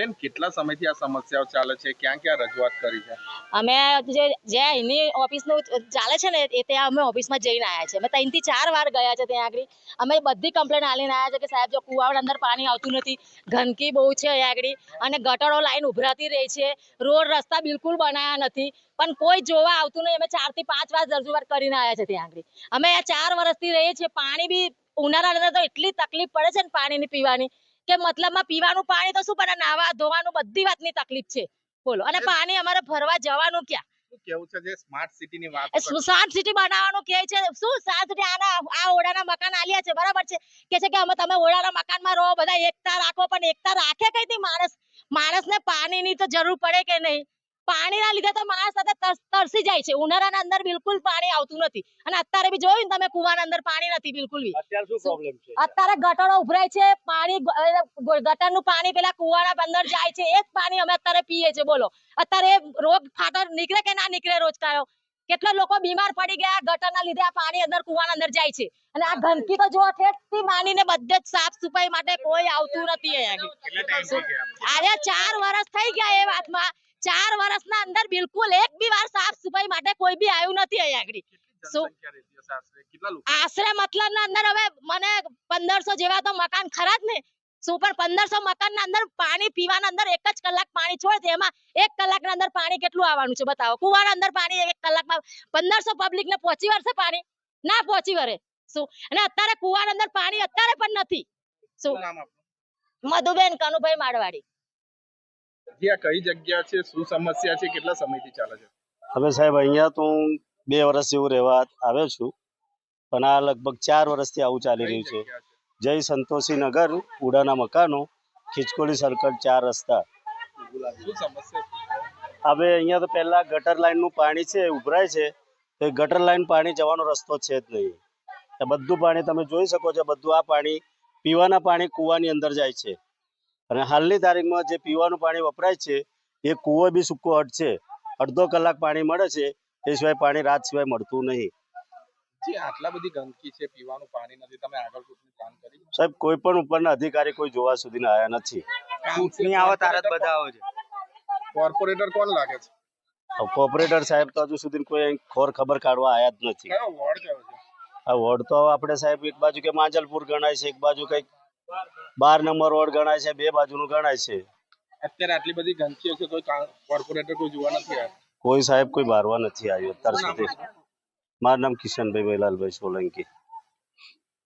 બેન, કેટલા સમયથી આ સમસ્યાઓ ચાલે છે? ક્યાં ક્યાં રજૂઆત કરી છે? અમે જે જે એની ઓફિસનું ચાલે છે ને, એ ત્યાં અમે ઓફિસમાં જઈને આવ્યા છે અમે ત્રણથી ચાર વાર ગયા છે ત્યાં આગળ. અમે બધી કમ્પ્લેન આલીને આવ્યા છે કે સાહેબ, જો કુવાડ અંદર પાણી આવતું નથી, ગંદકી બહુ છે અહીંયા આગળ. અને ગટરો લાઈન ઉભરાતી રહી છે. રોડ રસ્તા બિલકુલ બનાવ્યા નથી. પણ કોઈ જોવા આવતું નહીં. અમે ચારથી પાંચ વાર રજૂઆત કરીને આવ્યા છે ત્યાં આગળ. અમે ચાર વર્ષથી રહીએ છીએ. પાણી બી ઉનાળા અંદર તો એટલી તકલીફ પડે છે ને પાણીની પીવાની. કે મતલબમાં પીવાનું પાણી તો શું પણ નાવા ધોવાનું બધી વાતની તકલીફ છે. બોલો. અને પાણી અમારે ભરવા જવાનું ક્યાં? કેવું છે જે સ્માર્ટ સિટીની વાત સ્માર્ટ સિટી બનાવવાનું કે છે. શું? સ્માર્ટ સિટી આના આ ઓડાના મકાન આલ્યા છે. બરાબર છે? કે છે કે અમે તમે ઓડાના મકાનમાં રહો બધા એકતા રાખો પણ એકતા રાખે કઈ થી માણસ? માણસને પાણીની તો જરૂર પડે કે નહીં? પાણીના લીધે તો માણસ સાથે તરસી જાય છે. ઉનાળાના અંદર બિલકુલ પાણી આવતું નથી. અને અત્યારે બી જોયું ને તમે કુવાના અંદર પાણી નથી બિલકુલ બી. અત્યારે શું શું? પ્રોબ્લેમ છે? અત્યારે ગટરો ઉભરાય છે પાણી ગટરનું પાણી પેલા કુવાના અંદર જાય છે એ જ પાણી અમે અત્યારે પીએ છે બોલો. અત્યારે રોગ ફાટર નીકળે કે ના નીકળે રોજકારો કેટલા લોકો બીમાર પડી ગયા ગટરના લીધે આ પાણી અંદર કુવાના અંદર જાય છે. અને આ ગંદકી તો જો ઠેઠથી માંડીને બધે જ સાફ સફાઈ માટે કોઈ આવતું નથી અહીંયા આજે ચાર વર્ષ થઈ ગયા એ વાતમાં. ચાર વર્ષના અંદર બિલકુલ એક બી વાર સાફ સફાઈ માટે કોઈ બી આવ્યું નથી અહીંયા આગળ. આશરે? મતલબ ના અંદર હવે મને પંદરસો જેવા તો મકાન ખરા જ ને. શું પણ પંદરસો મકાન ના અંદર પાણી પીવાના અંદર એક જ કલાક પાણી છોડે એમાં એક કલાક ના અંદર પાણી કેટલું આવવાનું છે બતાવો? કુવાના અંદર પાણી એક કલાકમાં પંદરસો પબ્લિક ને પહોંચી વળશે પાણી? ના પહોંચી વળે. શું? અને અત્યારે કુવાના અંદર પાણી અત્યારે પણ નથી. શું? મધુબેન કનુભાઈ મારવાડી જી આ કઈ જગ્યા છે શું સમસ્યા છે કેટલા સમયથી ચાલે છે? હવે સાહેબ અહીંયા તો હું બે વર્ષ જેવું રહેવા આવ્યો છું પણ આ લગભગ ચાર વર્ષથી આવું ચાલી રહ્યું છે. જય સંતોષી નગર ઉડાના મકાનો ખીચકોલી સર્કલ ચાર રસ્તા? હવે અહીંયા તો પહેલા ગટર લાઈનનું પાણી છે ઉભરાય છે તો એ ગટર લાઈન પાણી જવાનો રસ્તો છે જ નહીં. બધું પાણી તમે જોઈ શકો છો બધું આ પાણી પીવાના પાણી કૂવાની અંદર જાય છે. અને હાલની તારીખમાં જે પીવાનું પાણી વપરાય છે એ કૂવો બી સૂકો હટ છે. અડધો કલાક પાણી મળે છે એ સિવાય પાણી રાત સિવાય મળતું નહીં. જી આટલા બધી ગંદકી છે પીવાનું પાણી નથી. તમે આગળ કોઈને જાણ કરી સાહેબ કોઈ પણ ઉપરના અધિકારી કોઈ જોવા સુધી આવ્યા નથી. ચૂંટણી આવે તારે બધા આવે છે. કોર્પોરેટર કોણ લાગે છે? કોર્પોરેટર સાહેબ તો હજુ સુધી કોઈ ખોર ખબર કાઢવા આવ્યા જ નથી. કયો વોર્ડ કયો છે? આ વોર્ડ તો આપણે સાહેબ એક બાજુ કે માંજલપુર ગણાય છે એક બાજુ કંઈક બાર નંબર વોર્ડ ગણાય છે બે બાજુનું ગણાય છે. અત્યારે આટલી બધી ગંદકીઓ છે કોઈ કોર્પોરેટર કોઈ જોવા નથી આવ્યા? કોઈ સાહેબ કોઈ બારવા નથી આવ્યું અત્યાર સુધી. મારું નામ કિશનભાઈ ભાઈલાલભાઈ સોલંકી.